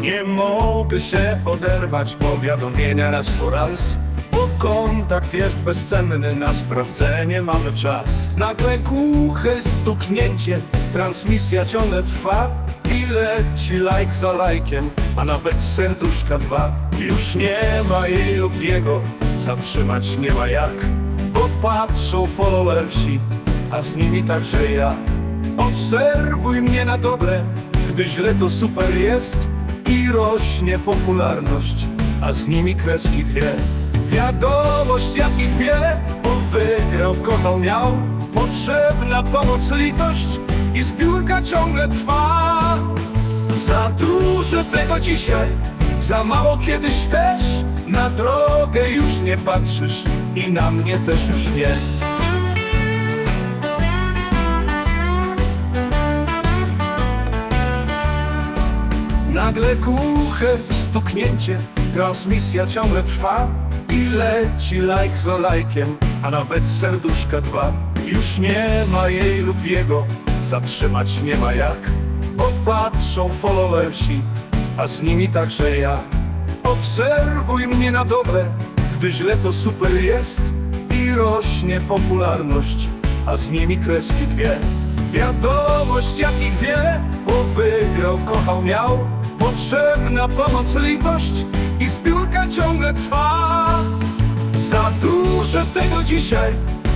Nie mogę się oderwać powiadomienia raz po raz Bo kontakt jest bezcenny, na sprawdzenie mamy czas. Nagle głuche stuknięcie, transmisja ciągle trwa I leci like za lajkiem, a nawet serduszka dwa. Już nie ma jej lub jego, zatrzymać nie ma jak Bo patrzą followersi, a z nimi także ja. Obserwuj mnie na dobre, gdy źle to super jest i rośnie popularność, a z nimi kreski dwie. Wiadomość jakich wiele, bo wygrał, kochał, miał. Potrzebna pomoc, litość i zbiórka ciągle trwa. Za dużo tego dzisiaj, za mało kiedyś też. Na drogę już nie patrzysz i na mnie też już nie. Nagle głuche stuknięcie, transmisja ciągle trwa i leci like za lajkiem, a nawet serduszka dwa. Już nie ma jej lub jego, zatrzymać nie ma jak. Popatrzą followersi, a z nimi także ja. Obserwuj mnie na dobre, gdy źle to super jest i rośnie popularność, a z nimi kreski dwie. Wiadomość jakich wiele, bo wygrał, kochał, miał. Potrzebna pomoc, litość i zbiórka ciągle trwa. Za dużo tego dzisiaj,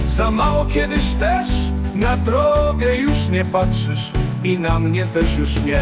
za mało kiedyś też. Na drogę już nie patrzysz i na mnie też już nie.